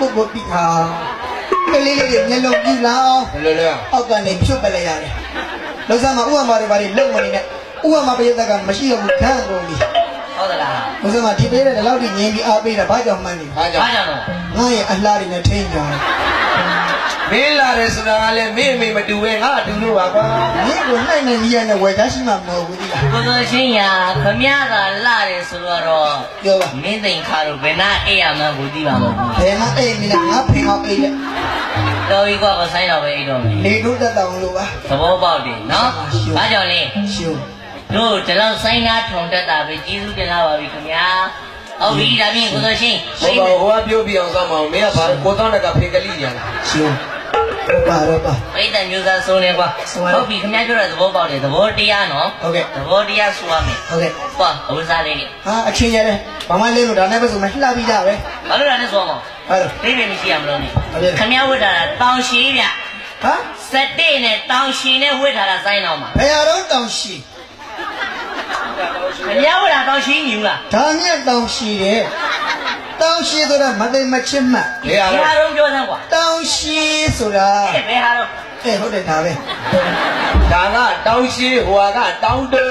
ပုဂ္ဂိုလ်တိဟာကလေးလေးတွေမျက်လုံးပြူလာအောင်ဘယ်လိုလဲအောက်ကနေဖြုတ်ပလိုက်ရတယ်လောက်စားမှာဥပမာတွေဘာတွေလုံမနေနဲ့ဥပမာပရိသတ်ကမရှိတော့ဘူးခန့်ကုန်ပြီဟုတ်သလားလောက်စားမှာဒီပေးတဲ့ဒီလောက်ထိငြင်းပြီးအားပေးတာဘာကြောင့်မှန်းနေဘာကြောဘာင့်ကြောင့်လဲငါရဲ့အလှတွေနဲ့ထိန်းကြတယ် မင်းလာတယ်ဆိုတာကလည်းမင်းအမေမတူပဲငါအတူလို့ပါကွာမင်းကိုနိုင်နိုင်ကြီးရတဲ့ဝယ်သားရှိမှမဟုတ်ဘူးဒီလားကိုယ်ချင်းရာခမရသာလာတယ်ဆိုတော့ပြောပါမင်းသိန်ခါတော့ဘယ်နာအေးရမှန်းကိုသိပါမဟုတ်ဘူးဘယ်မှာအိမ်နေလဲငါဖင်အောင်အိမ်နဲ့တော်ပြီကွာမဆိုင်တော့ပဲအိတ်တော့မယ်နေတို့တက်တောင်လို့ပါသဘောပေါက်တယ်နော်ဘာကြောင့်လဲရှုံးတို့ဒီလောက်ဆိုင်နာထုံတက်တာပဲကျေးဇူးတင်လာပါပြီခင်ဗျာဟုတ်ပြီဒါဖြင့်ကိုယ်ချင်းဟိုပါဟိုကပြောပြအောင်စမ်းမအောင်မင်းကဘာကိုတောင်းတဲ့ကဖေကလေးညာလားရှုံးဟုတ် ပါတော့ပါပိတ်တဲ့မျိုးသားဆုံးနေကွာဆုံးပါဟုတ်ပြီခင်ဗျာပြောတဲ့သဘောပေါက်တယ်သဘောတရားနော်ဟုတ်ကဲ့သဘောတရားဆိုရမယ်ဟုတ်ကဲ့ကွာအဝစားလေးတွေဟာအချင်းရတယ်ဘာမှလဲလို့ဒါနဲ့ပဲဆိုမှလှပြီးကြပဲဘာလို့လဲဆိုတော့ဟာလို့သိတယ်မရှိရမလို့နေဟုတ်ကဲ့ခင်ဗျာဝတ်တာတောင်ရှိဗျဟာစက်တဲ့နဲ့တောင်ရှင်နဲ့ဝတ်ထားတာစိုင်းတော့မှာဘယ်ဟာတော့တောင်ရှိခင်ဗျာဝတ်တာတောင်ရှိညူလားဒါမြတ်တောင်ရှိတယ် တောင်ရှိဆိုတာမသိမချစ်မှတ်ဘယ်ဟာဘယ်လဲဟာတော့ပြောစမ်းကွာတောင်ရှိဆိုတာအဲ့ဘယ်ဟာတော့အဲဟုတ်တယ်ဒါပဲဒါကတောင်းရှိဟိုကတောင်းတူ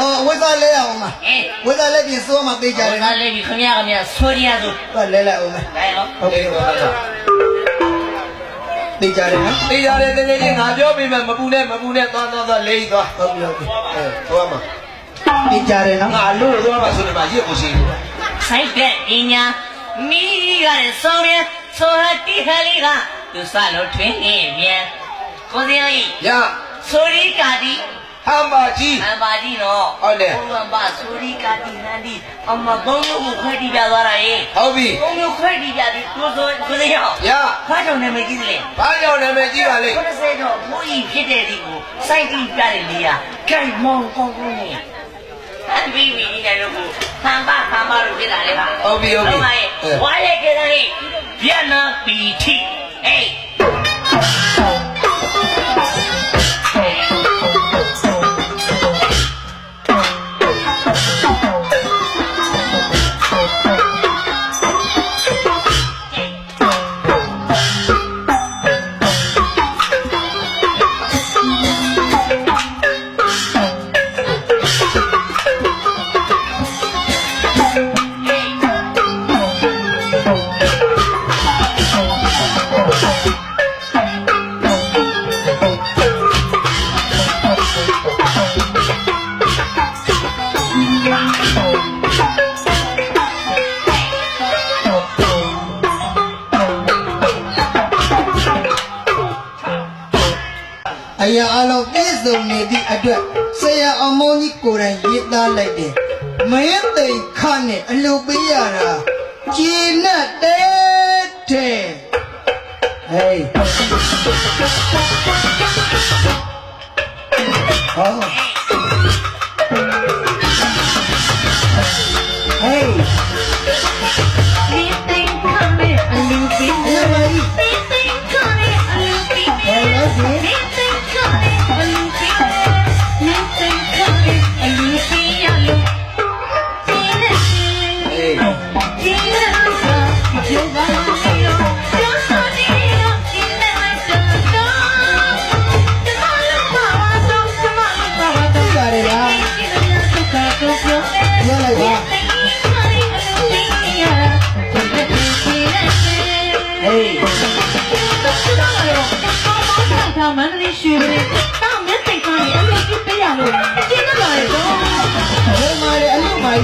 အော်ဝိဇ္ဇာလဲအောင်မအေးဝိဇ္ဇာလဲပြင်စိုးမှသိကြတယ်ဒါနော်လည်းပြီခင်ဗျာခင်ဗျာဆိုရီယာဆိုဟုတ်လဲလဲအောင်မဒါရောဟုတ်ကဲ့ဟုတ်ကဲ့သိကြတယ်နော်တေးရတယ်တကယ်ချင်းငါပြောပြီးမှမပူနဲ့မပူနဲ့သွားသွားသွားလေးသွားဟုတ်ပြီဟုတ်ပြီအဲသွားမှာသိကြတယ်နော်ငါလို့သွားမှာဆိုတယ်မှာရစ်ကိုရှိတယ် ဆိုင်ကပညာမိရတဲ့ဆုံးရဆိုဟတိခလေးကသူစလို့ထွင်းနေပြန်ကိုစရာကြီးရဆိုရီကာတီဟမ်ပါကြီးအမကြီးနော်ဟုတ်တယ်ဘုံဘာဆိုရီကာတီဟန်ဒီအမဘုံမျိုးကိုခွဲတီးပြသွားတာရေဟုတ်ပြီဘုံမျိုးခွဲတီးပြပြီးကိုဆိုကိုစရာရဖားကြောင့်နာမည်ကြီးလေဘာကြောင့်နာမည်ကြီးပါလဲ90တော့ဘူးကြီးဖြစ်တဲ့ဒီကိုစိုက်တီးပြတယ်လေရကြိုက်မောင်းကောင်းကောင်းနေ အဘိဘီနေတော့ကိုဖန်ပါဖန်ပါလို့ဖြစ်တာလေပါဟုတ်ပြီဟုတ်ပြီဟုတ်ပါရဲ့ဝါရဲ့ကလေးဗီယက်နမ်ပီတီအေးအ ကျင်းနဲ့တဲ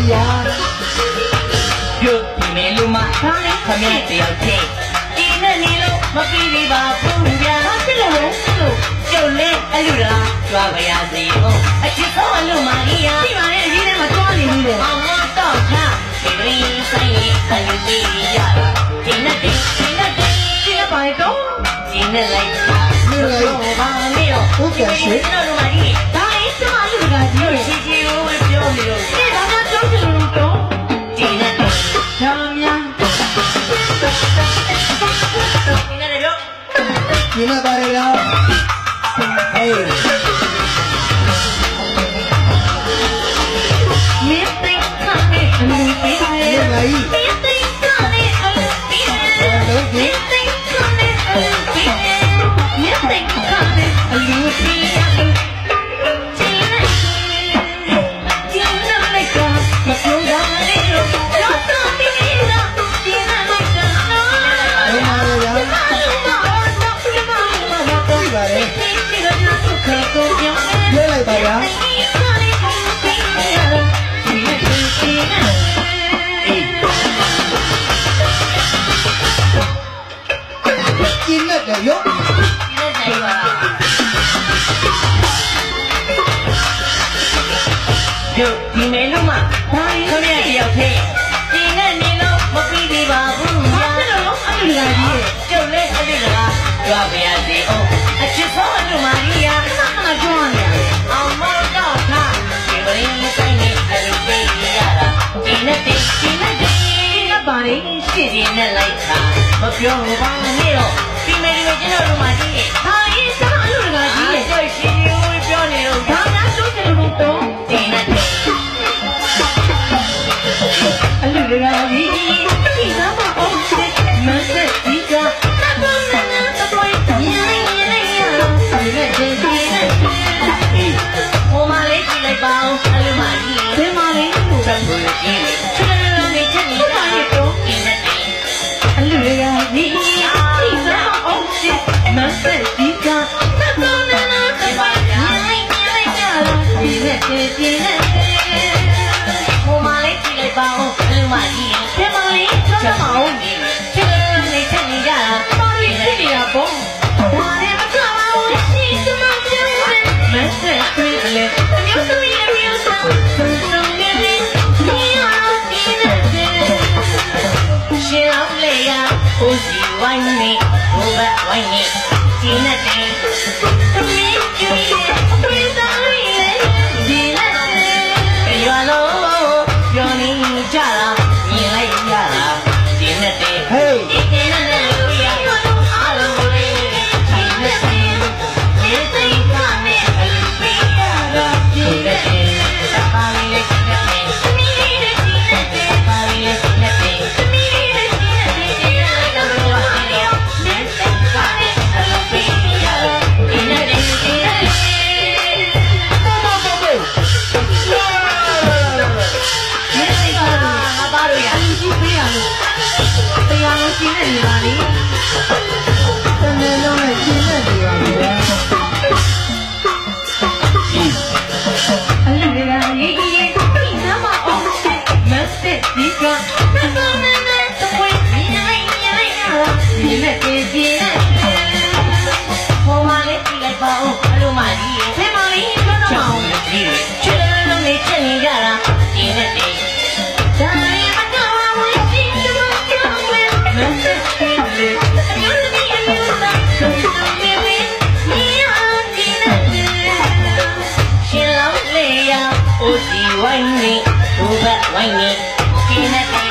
တရားပြုတ်ဒီမဲလူမထားတဲ့ခမဲတယောက်ချင်းဒီနဲ့နေလို့မပြီးသေးပါဘူးဗျာဖြစ်လို့ဖြစ်လို့ကျုပ်လည်းအလူလားကြွားပါရစေဘုံအချစ်ဆုံးအလူမာရီယာဒီမှာလည်းဒီထဲမှာတွားနေပြီလေအောင်မတော့ခါဒီရင်းဆိုင်အလူကြီးရတာဒီနဲ့ဒီဒီနဲ့ဒီဒီနဲ့ပါတော့ဒီနဲ့လိုက်ဒီလိုပါမေရောဟုတ်ကဲ့ရှင်ကျွန်တော်တို့မာရီဒါအစ်မအလူကဒီလိုရှိကြီးကိုပြောနေလို့ဒီတော့ 你那大爷呀，哎。Thank you. ကြွားပြရစေအောင်အချစ်ဆုံးအတူမာရီယာအစမှကြွားနေအောင်မတော့တာဒီမရင်းဆိုင်နေတယ်ပြေးရတာဒီနဲ့တိဒီနဲ့တိကပါရင်ရှည်ရင်နဲ့လိုက်တာမပြောပါနဲ့တော့ဒီမေရီကိုကျွန်တော်တို့မာရီဟာ Uji wangi, uba wangi, kinati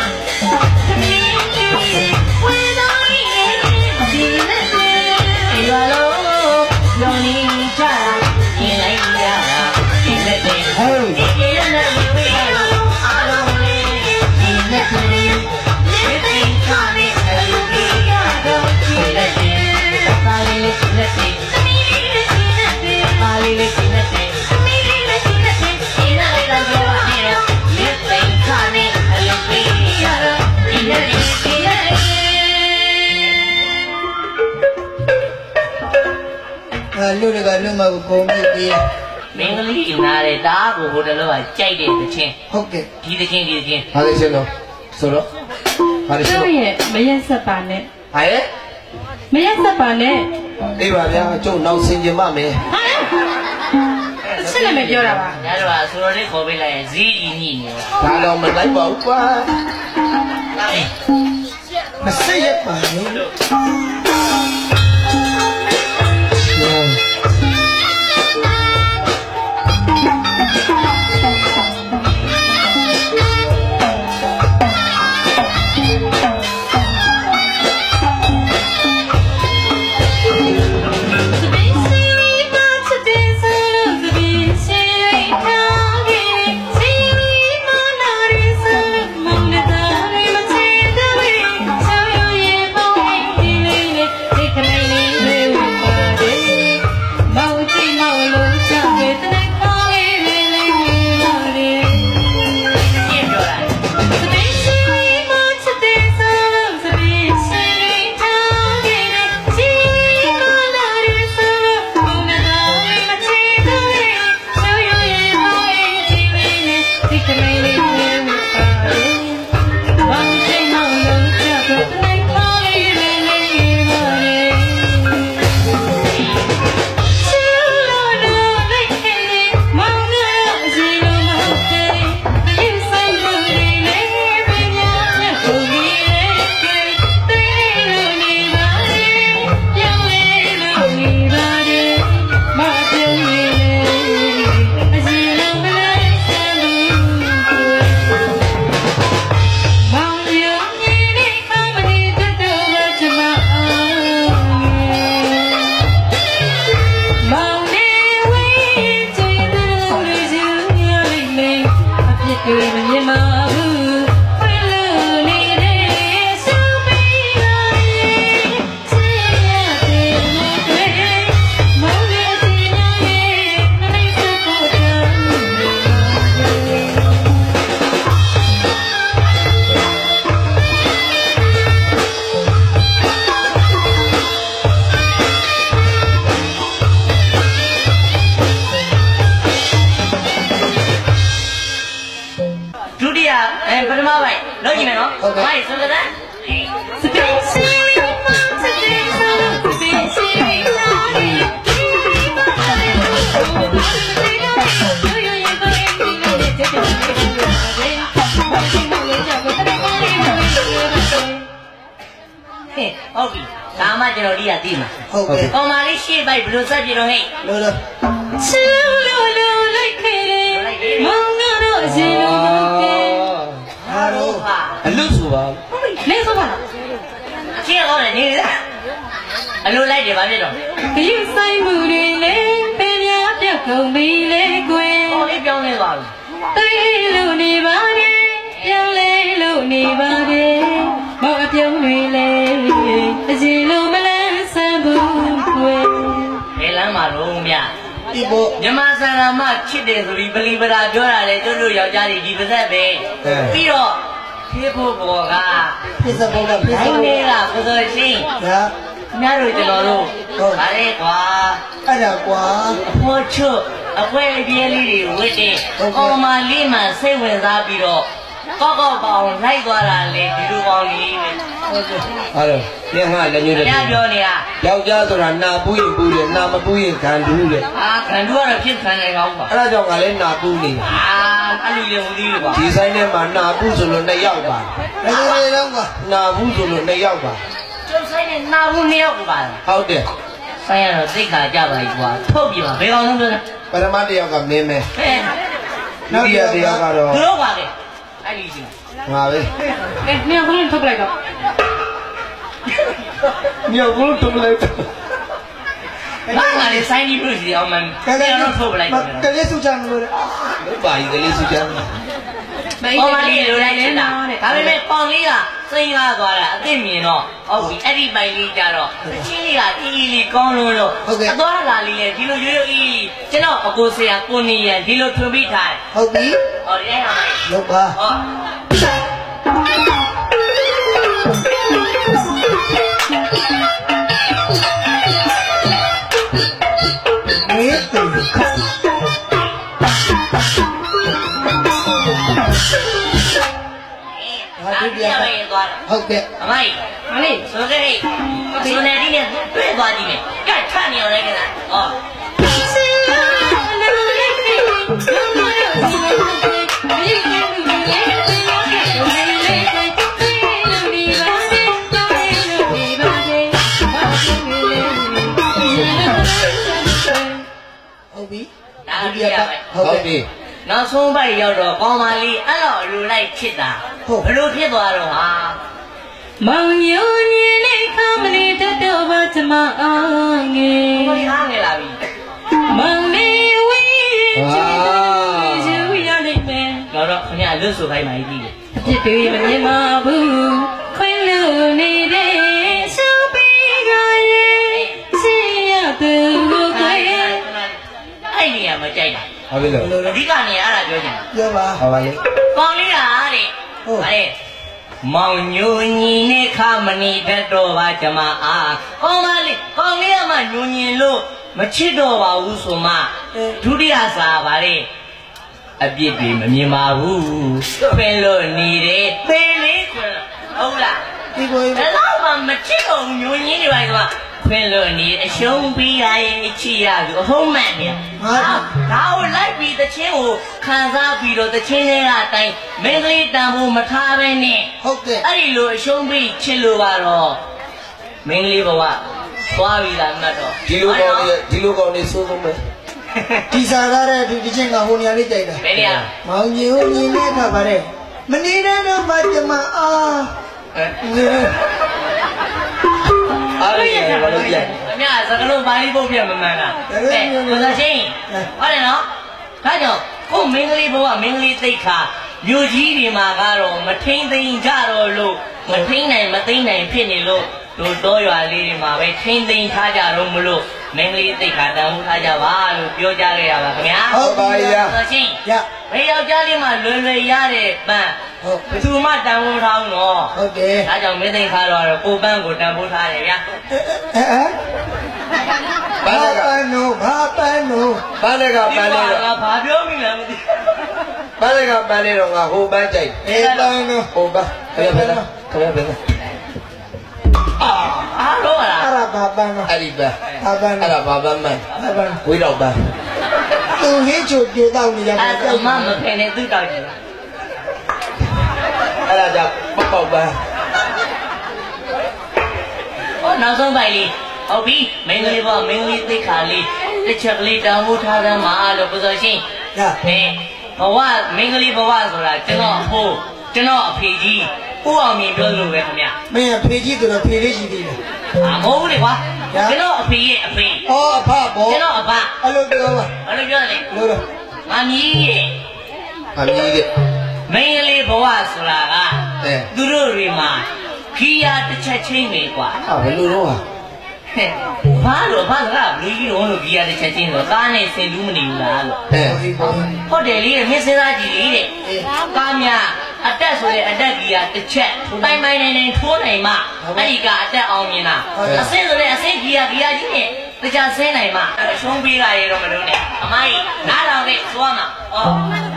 မှာလူတွေကလူမကိုကုန်ပြီးပြီးမင်းကလေးယူနာတယ်ဒါကိုဟိုတလောကကြိုက်တဲ့သချင်းဟုတ်ကဲ့ဒီသချင်းဒီသချင်းဟာလေရှင်တော့ဆိုတော့ဟာလေရှင်တို့ရဲ့မရက်ဆက်ပါနဲ့ဟာရဲ့မရက်ဆက်ပါနဲ့အေးပါဗျာကျုပ်နောက်ဆင်ကျင်ပါမယ်ဟာဆက်လက်မပြောတာပါညတော့ဆိုတော့လေးခေါ်ပေးလိုက်ရင်ဇီးဤညိနေဒါတော့မလိုက်ပါဘူးကွာမဆက်ရပါဘူး လိုနဲ့တက်တယ်ဘာလို့မလဲကြောက်တယ်တရမလေးကိုရေးရတယ်ဟဲ့ဟုတ်ပြီဒါမှကျွန်တော်ဒီကသိမှာဟုတ်ကဲ့ကောင်မလေးရှေ့ပိုက်ဘယ်လိုဆက်ပြတော့ဟဲ့လို့လို့ချစ်လို့လို့လိုက်ခဲ့တယ်မောင်ကတော့အရင်လိုမဟု တ်ခဲ့ဟာတော့ဟာအလွတ်ဆိုပါလဲဆိုပါလားအချင်းကောင်းတယ်နေလားအလိုလိုက်တယ်ဗာဖြစ်တော့ဘယူဆိုင်မှုတွေလည်းပင်များပြတ်ကုန်ပြီလေကွယ်ဟောလေးပြောင်းနေသွားပြီတေးလို့နေပါတယ်ပြောင်းလဲလို့နေပါတယ်မောင်အပြုံးတွေလည်း ဒီဘောမြမဆန္ဒမချစ်တယ်ဆိုပြီးပလီပဒါပြောတာလေတို့တို့ယောက်ျားတွေဒီပါသက်ပဲပြီးတော့ဖေးဖို့ဘောကပြစ္ဆဘောကပြစ္ဆတိုင်းဘောလေးကပဇော်ချင်းညာခင်ဗျားတို့ကျွန်တော်တို့ဟုတ်ဗါလေကွာအဲ့ဒါကွာအဖို့ချွတ်အပွဲပြဲလေးတွေဝစ်တယ်ဟုတ်ကဲ့ကောင်မလေးမှစိတ်ဝင်စားပြီးတော့ ကောက်ကောက်ပေါအောင်လိုက်သွားတာလေဒီလိုပေါင်းလေးပဲဟုတ်ကဲ့အဲ့တော့ပြန်ဟာလည်းညွှန်တယ်ခင်ဗျားပြောနေတာယောက်ျားဆိုတာနာပူးရင်ပူးတယ်နာမပူးရင်ခံတူးတယ်အာခံတူကတော့ဖြစ်ခံနိုင်ကောင်းပါအဲ့ဒါကြောင့်ငါလည်းနာပူးနေအာအဲ့လိုလေမသိဘူးကွာဒီဆိုင်ထဲမှာနာပူးဆိုလို့နှစ်ယောက်ပါဘယ်လိုလဲတော့ကွာနာဘူးဆိုလို့နှစ်ယောက်ပါကျုပ်ဆိုင်နဲ့နာဘူးနှစ်ယောက်ပါလားဟုတ်တယ်ဆိုင်ရတော့သိက္ခာကြပါ යි ကွာထုတ်ပြပါဘယ်ကောင်လုံးပြောလဲပရမတစ်ယောက်ကမင်းမဲဟဲ့ဒုတိယတစ်ယောက်ကတော့သူတို့ပါလေ အဲ့ဒီကြီးငါပဲကဲနေအောင်ထုတ်လိုက်တော့မြောက်ဘူးတုံးလိုက်ဘာမှလည်းဆိုင်ကြီးလို့စီအောင်မှပြန်တော့ထုတ်ပလိုက်တယ်ကလေးစုချမ်းလို့လေဘာကြီးကလေးစုချမ်းပေါ်မလေးလိုလိုက်နေတာဒါပေမဲ့ပေါင်လေးက စိန်ကားသွားတာအသိမြင်တော့ဟုတ်ပြီအဲ့ဒီပိုင်လေးကြတော့အချင်းလေးကအီအီလေးကောင်းလို့လို့အသွားလာလေးလေဒီလိုရိုးရိုးအီအီကျွန်တော်အကိုဆရာကိုနေရဒီလိုထွင်ပြီးထားတယ်ဟုတ်ပြီဟောဒီအဲ့ဟာလောက်ပါဟောမ င်းတူခါဒါဒုတိယပဲသွားတာဟုတ်ကဲ့အမိုက်ဟာလေဆိုကြလေဆိုနေဒီနဲ့တွေ့သွားကြည့်မယ်ကတ်ထနေအောင်လည်းကလားဟောချစ်လို့လိုက်ခဲ့တယ်မောင်ကတော့အရင်လိုမဟုတ်ခဲ့ဘယူဆိုင်မှုတွေလည်းပင်များပြတ်ကုန်ပြီလေကွယ်တေးလို့နေပါတယ်ပြောင်းလဲလို့နေပါတယ်မောင်အပြုံးတွေလည်းအစီလိုမလန်းဆန်းဘူးကွယ်ဟုတ်ပြီဒါဒုတိယပဲဟုတ်ပြီ နောက်ဆုံးပိုက်ရောက်တော့ကောင်းပါလီအဲ့တော့လူလိုက်ဖြစ်တာဘလို့ဖြစ်သွားတော့ဟာမောင်ညိုညင်လေးခမလေးတတ်တော့ပါချမအောင်ငယ်ဘယ်အားနေလာပြီမောင်လေးဝေးချစ်လို့ရရလိမ့်မယ်တော့တော့ခင်ဗျာလွတ်ဆိုခိုင်းပါကြီးတယ်အဖြစ်တွေမမြင်ပါဘူး ကြိုက်တာဟုတ်ပြီလို့အဓိကနေအဲ့ဒါပြောချင်ပြောပါဟောပါလေကောင်းလေးတာတဲ့ဟုတ်ဗါလေမောင်ညိုညီနဲ့ခမနီတတ်တော့ပါကျမအားကောင်းပါလေကောင်းလေးကမှညိုညင်လို့မချစ်တော့ပါဘူးဆိုမှဒုတိယစာဗါလေအပြစ်တွေမမြင်ပါဘူးပင်လို့နေတယ်သေလေးခွန်းဟုတ်လားဒီကိုအဲ့တော့မှမချစ်တော့ညိုညင်းနေပါကွာ ခွင်လို့နေအရှုံးပြီးရရဲ့ချီရသူအဟုတ်မှန်နေဟာဒါကိုလိုက်ပြီးတချင်းကိုခံစားပြီးတော့တချင်းတွေကအတိုင်းမင်းကလေးတန်ဖို့မထားပဲနဲ့ဟုတ်ကဲ့အဲ့ဒီလိုအရှုံးပြီးချစ်လို့ကတော့မင်းကလေးဘဝသွားပြီလားမှတ်တော့ဒီလိုကောင်းနေဒီလိုကောင်းနေစိုးဆုံးပဲဒီစားကားတဲ့ဒီဒီချင်းကဟိုနေရာလေးကြိုက်တာဘယ်နေရမောင်ကြီးဟိုညီနဲ့ခါပါတဲ့မနေတဲ့တော့မှကျမအာ အားရရဘာလို့ပြအမြစကလုံးပါဠိပုတ်ပြမမှန်တာအဲကိုသချင်းဟုတ်တယ်နော်ဒါကြောင့်ကိုမင်းကလေးဘဝမင်းကလေးသိခါမြို့ကြီးတွေမှာကတော့မထိန်သိမ်းကြတော့လို့မထိန်နိုင်မသိမ်းနိုင်ဖြစ်နေလို့တို့တော့ရွာလေးတွေမှာပဲထိန်သိမ်းထားကြတော့မလို့မင်းကလေးသိခါတန်ဖို့ထားကြပါလို့ပြောကြခဲ့ရပါခင်ဗျာဟုတ်ပါရဲ့သချင်းရ ဘယ်ယောက်ျားလေးမှလွယ်လွယ်ရတဲ့ပန်းဟုတ်ဘယ်သူမှတန်ဖို့ထားအောင်နော်ဟုတ်တယ်ဒါကြောင့်မင်းသိမ်းခါတော့ကိုပန်းကိုတန်ဖို့ထားတယ်ဗျာအဲအဲဘာဘာလဲကပန်းနိုးဘာပန်းနိုးဘာလဲကဒီပန်းလဲမှာတော့ငါဘာပြောမိလဲမသိပန်းလည်းကပန်းလေးတော့ငါဟိုပန်းကြိုက်အေးပန်းတော့ဟိုပန်းခရဘယ်လားခရဘယ်လားအားတော့လားအဲ့ဒါဘာပန်းတော့အဲ့ဒီပန်းဘာပန်းအဲ့ဒါဘာပန်းမန်းဘာပန်းဝေးတော့ပန်း သူဟင်းချိုပြတော့နေရအဲ့ဒါမမဖယ်နဲ့သူ့တောက်ကြည့်အဲ့ဒါကြောင့်ပေါက်ပေါက်ပန်းဟောနောက်ဆုံးပိုင်လေးဟုတ်ပြီမင်းကလေးပေါ့မင်းကလေးသိခါလေးတစ်ချက်ကလေးတောင်းဖို့ထားတယ်မှာလို့ပဇော်ရှင်ရဟဲ့ဘဝမင်းကလေးဘဝဆိုတာကျွန်တော်အဖိုးကျွန်တော်အဖေကြီးဦးအောင်မြင်ပြောလို့ပဲခင်ဗျာမင်းဖေကြီးဆိုတော့ဖေလေးရှိသေးတယ်အာမဟုတ်ဘူးလေကွာ ကျွန်တော်အဖေရဲ့အဖေအော်အဖဘောကျွန်တော်အဘအဲ့လိုပြောပါဘာလို့ပြောလဲလို့တော့ငါမြည်ရဲ့အမီးကမင်းကလေးဘဝဆိုတာကအဲသူတို့တွေမှာခီးယာတစ်ချက်ချင်းပဲကွာဟာဘယ်လိုတော့ဟာဟဲ့ဘာလို့ဘာကလူကြီးတော့လို့ခီးယာတစ်ချက်ချင်းဆိုကားနဲ့ဆင်လူးမနေဘူးလားလို့အဲဟုတ်တယ်လေမင်းစဉ်းစားကြည့်လေတဲ့ကားများ အတက်ဆိုတဲ့အတက်ကြီးကတစ်ချက်တိုင်ပိုင်နေနေထိုးနိုင်မှအဲ့ဒီကအတက်အောင်မြင်တာအစင်းဆိုတဲ့အစင်းကြီးကကြီးကကြီးနဲ့တခြားဆင်းနိုင်မှအရှုံးပေးတာရေတော့မလို့နဲ့အမကြီးနားတော်နဲ့သွားမှာဩ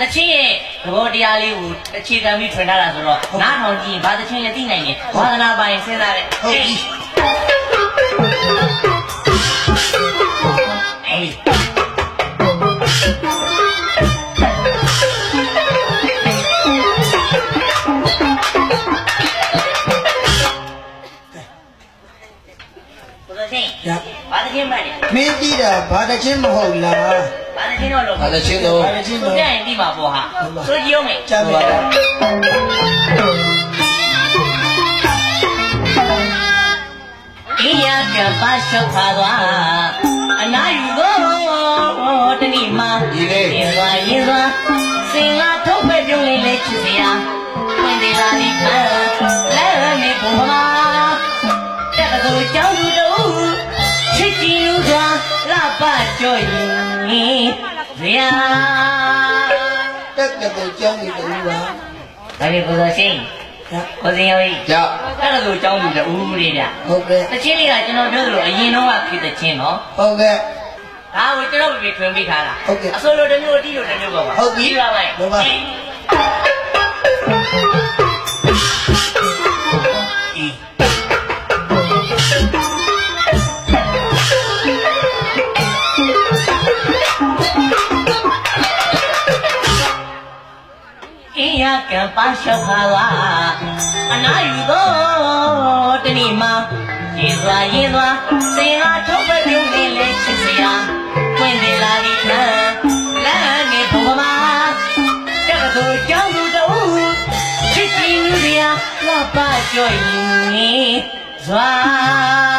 တချင်းရဲ့သဘောတရားလေးကိုအခြေခံပြီးထွင်ထားတာဆိုတော့နားထောင်ကြည့်ရင်ဘာတချင်းလဲသိနိုင်တယ်ဝါသနာပိုင်စဉ်းစားတယ်ဟုတ်ပြီ ချင်းမှန်လဲမင်းကြည့်တာဘာတစ်ချင်းမဟုတ်လားဘာတချင်းတော့လို့ဟာတချင်းတော့ဘာတစ်ချင်းသူတော့ပြရင်ပြီးမှာပေါ့ဟာဆိုကြည့်အောင်မယ်ကြားပါလားအေးရကပါရှုပ်ခါသွားအနာယူတော့တနည်းမှာဒီလေရင်သွားရင်သွား ကြော်ရင်ဗျာတက်တဲ့ကြောင်းနေတူပါဒါပေမဲ့ကိုယ်ရှင်ရကိုစင်ရောကြီးရတက်ကတော့ကြောင်းသူတူလေးဗျဟုတ်ကဲ့တချင်းလေးကကျွန်တော်ပြောသလိုအရင်တော့ကဖြစ်တဲ့ချင်းနော်ဟုတ်ကဲ့ဒါကိုကျွန်တော်ပြပြထွင်ပေးထားတာဟုတ်ကဲ့အစိုးလိုတစ်မျိုးအတိလိုတစ်မျိုးပါပါဟုတ်ပြီကြည့်ပါမယ်ဟုတ်ပါ ရှောက်ခါလာအနာယူတော့တနေ့မှာရင်စွာရင်စွာစင်ဟာထုတ်ပဲပြုံးနေလဲချစ်စရာပွင့်တယ်လာဒီနာလမ်းနေဘုံမှာတက္ကသိုလ်ကျောင်းသူတို့ချစ်ကြည်လူစရာလှပကြော်ရင်စွာ